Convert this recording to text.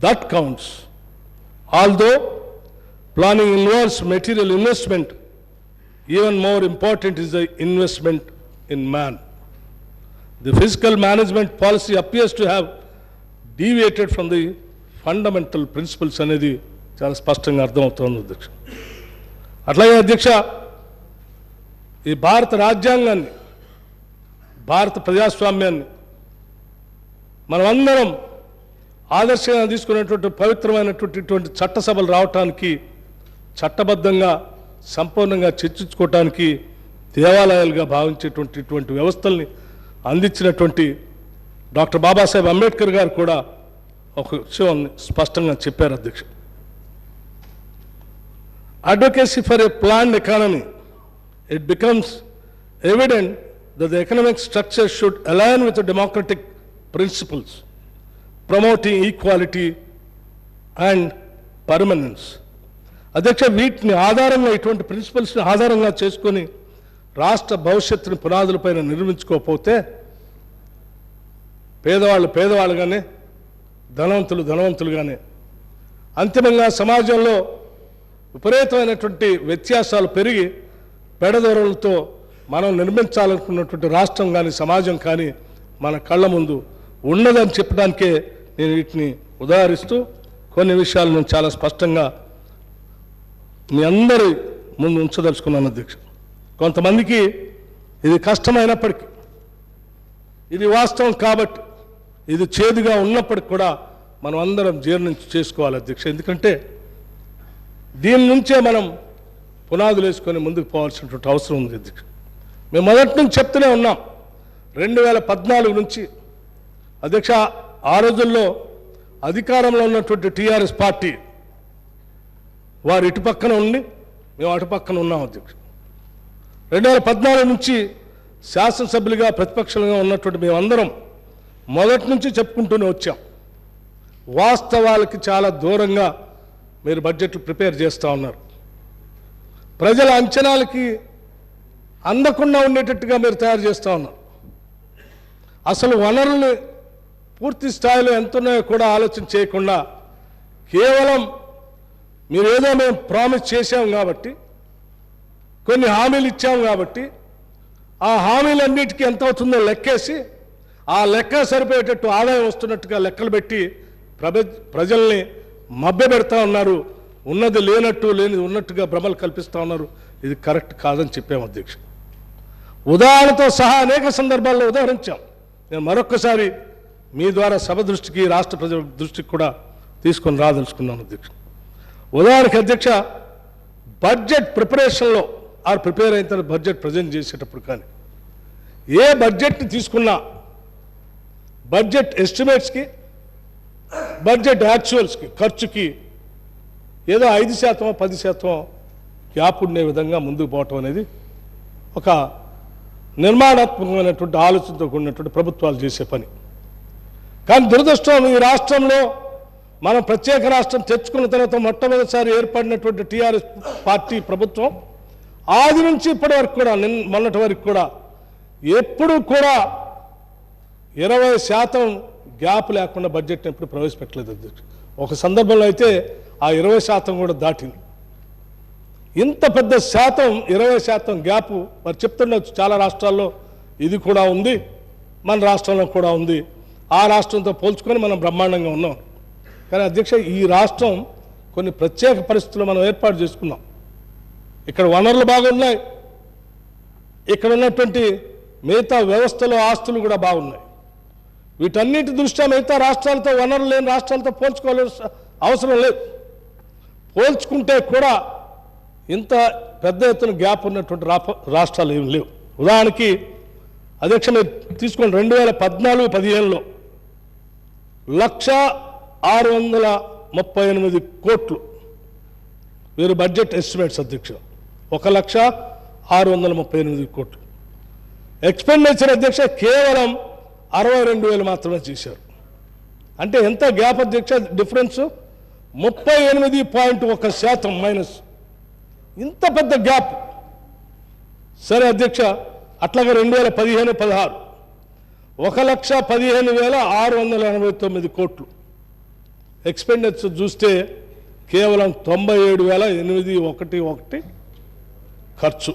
That counts. Although planning involves material investment, even more important is the investment in man. The fiscal management policy appears to have deviated from the fundamental principles అనేది చాలా స్పష్టంగా అర్థమవుతోంది అధ్యక్ష అట్లాగే అధ్యక్ష ఈ భారత రాజ్యాంగాన్ని భారత ప్రజాస్వామ్యాన్ని మనమందరం ఆదర్శంగా తీసుకునేటువంటి పవిత్రమైనటువంటి చట్టసభలు రావటానికి చట్టబద్ధంగా సంపూర్ణంగా చర్చించుకోవటానికి దేవాలయాలుగా భావించేటువంటి వ్యవస్థల్ని అందించినటువంటి డాక్టర్ బాబాసాహెబ్ అంబేద్కర్ గారు కూడా ఒక విషయం స్పష్టంగా చెప్పారు అధ్యక్ష. For for a economy economy, becomes becomes evident the economic structure should align with democratic principles promoting equality and permanence అధ్యక్ష వీటిని ఆధారంగా ఇటువంటి ప్రిన్సిపల్స్ని ఆధారంగా చేసుకొని రాష్ట్ర భవిష్యత్తుని పునాదులపైన నిర్మించుకోకపోతే పేదవాళ్ళు పేదవాళ్ళుగానే ధనవంతులు ధనవంతులుగానే అంతిమంగా సమాజంలో విపరీతమైనటువంటి వ్యత్యాసాలు పెరిగి పెడదొరలతో మనం నిర్మించాలనుకున్నటువంటి రాష్ట్రం కానీ సమాజం కానీ మన కళ్ళ ముందు ఉన్నదని చెప్పడానికే నేను వీటిని ఉదాహరిస్తూ కొన్ని విషయాలను చాలా స్పష్టంగా మీ అందరి ముందు ఉంచదలుచుకున్నాను అధ్యక్ష. కొంతమందికి ఇది కష్టమైనప్పటికీ ఇది వాస్తవం కాబట్టి ఇది చేదుగా ఉన్నప్పటికి కూడా మనం అందరం జీర్ణం చేసుకోవాలి అధ్యక్ష. ఎందుకంటే దీని నుంచే మనం పునాదులు వేసుకొని ముందుకు పోవాల్సినటువంటి అవసరం ఉంది అధ్యక్ష. మేము మొదటి నుంచి చెప్తూనే ఉన్నాం రెండు వేల పద్నాలుగు నుంచి అధ్యక్ష ఆ రోజుల్లో అధికారంలో ఉన్నటువంటి టీఆర్ఎస్ పార్టీ వారు ఇటు పక్కన ఉండి మేము అటు పక్కన ఉన్నాం అధ్యక్షుడు. రెండు వేల పద్నాలుగు నుంచి శాసనసభ్యులుగా ప్రతిపక్షంగా ఉన్నటువంటి మేమందరం మొదటి నుంచి చెప్పుకుంటూనే వచ్చాం. వాస్తవాలకి చాలా దూరంగా మీరు బడ్జెట్లు ప్రిపేర్ చేస్తూ ఉన్నారు. ప్రజల అంచనాలకి అందకుండా ఉండేటట్టుగా మీరు తయారు చేస్తూ ఉన్నారు. అసలు వనరులు పూర్తి స్థాయిలో ఎంత ఉన్నాయో కూడా ఆలోచన చేయకుండా కేవలం మీరు ఏదో మేము ప్రామిస్ చేశాం కాబట్టి కొన్ని హామీలు ఇచ్చాం కాబట్టి ఆ హామీలన్నిటికీ ఎంత అవుతుందో లెక్కేసి ఆ లెక్క సరిపోయేటట్టు ఆదాయం వస్తున్నట్టుగా లెక్కలు పెట్టి ప్రజ ప్రజల్ని మభ్య పెడతా ఉన్నారు. ఉన్నది లేనట్టు లేనిది ఉన్నట్టుగా భ్రమలు కల్పిస్తూ ఉన్నారు. ఇది కరెక్ట్ కాదని చెప్పాము అధ్యక్ష ఉదాహరణతో సహా అనేక సందర్భాల్లో ఉదాహరించాం. నేను మరొక్కసారి మీ ద్వారా సభ దృష్టికి రాష్ట్ర ప్రజల దృష్టికి కూడా తీసుకొని రాదలుచుకున్నాను అధ్యక్ష ఉదాహరణకి అధ్యక్ష బడ్జెట్ ప్రిపరేషన్లో ఆరు ప్రిపేర్ అయిన తర్వాత బడ్జెట్ ప్రజెంట్ చేసేటప్పుడు కానీ ఏ బడ్జెట్ని తీసుకున్నా బడ్జెట్ ఎస్టిమేట్స్కి బడ్జెట్ యాక్చువల్స్కి ఖర్చుకి ఏదో ఐదు శాతం పది శాతం గ్యాప్ ఉండే విధంగా ముందుకు పోవటం అనేది ఒక నిర్మాణాత్మకమైనటువంటి ఆలోచనతో కూడినటువంటి ప్రభుత్వాలు చేసే పని. కానీ దురదృష్టం ఈ రాష్ట్రంలో మనం ప్రత్యేక రాష్ట్రం తెచ్చుకున్న తర్వాత మొట్టమొదటిసారి ఏర్పడినటువంటి టీఆర్ఎస్ పార్టీ ప్రభుత్వం ఆది నుంచి ఇప్పటి వరకు కూడా నిన్న మొన్నటి వరకు కూడా ఎప్పుడు కూడా ఇరవై శాతం గ్యాప్ లేకుండా బడ్జెట్ని ఎప్పుడు ప్రవేశపెట్టలేదు. ఒక సందర్భంలో అయితే ఆ ఇరవై శాతం కూడా దాటింది. ఇంత పెద్ద శాతం ఇరవై శాతం గ్యాప్ మరి చెప్తుండొచ్చు. చాలా రాష్ట్రాల్లో ఇది కూడా ఉంది మన రాష్ట్రంలో కూడా ఉంది. ఆ రాష్ట్రంతో పోల్చుకొని మనం బ్రహ్మాండంగా ఉన్నాం. కానీ అధ్యక్ష ఈ రాష్ట్రం కొన్ని ప్రత్యేక పరిస్థితులు మనం ఏర్పాటు చేసుకున్నాం. ఇక్కడ వనరులు బాగున్నాయి. ఇక్కడ ఉన్నటువంటి మిగతా వ్యవస్థలో ఆస్తులు కూడా బాగున్నాయి. వీటన్నిటి దృష్ట్యా మిగతా రాష్ట్రాలతో వనరులు లేని రాష్ట్రాలతో పోల్చుకోవాలి అవసరం లేదు. పోల్చుకుంటే కూడా ఇంత పెద్ద ఎత్తున గ్యాప్ ఉన్నటువంటి రాష్ట్రాలు ఏమి లేవు. ఉదాహరణకి అధ్యక్ష మీరు తీసుకోండి రెండు వేల పద్నాలుగు పదిహేనులో లక్ష ఆరు వందల ముప్పై ఎనిమిది కోట్లు. వీరు బడ్జెట్ ఎస్టిమేట్స్ అధ్యక్ష ఒక లక్ష ఆరు వందల ముప్పై ఎనిమిది కోట్లు. ఎక్స్పెండిచర్ అధ్యక్ష కేవలం అరవై రెండు వేలు మాత్రమే చేశారు. అంటే ఎంత గ్యాప్ అధ్యక్ష డిఫరెన్స్? ముప్పై ఎనిమిది పాయింట్ ఒక శాతం మైనస్. ఇంత పెద్ద గ్యాప్. సరే అధ్యక్ష అట్లాగే రెండు వేల పదిహేను పదహారు. ఒక లక్ష పదిహేను వేల ఆరు వందల ఎనభై తొమ్మిది కోట్లు. ఎక్స్పెండిచర్ చూస్తే కేవలం తొంభై ఏడు వేల ఎనిమిది ఒకటి ఒకటి ఖర్చు.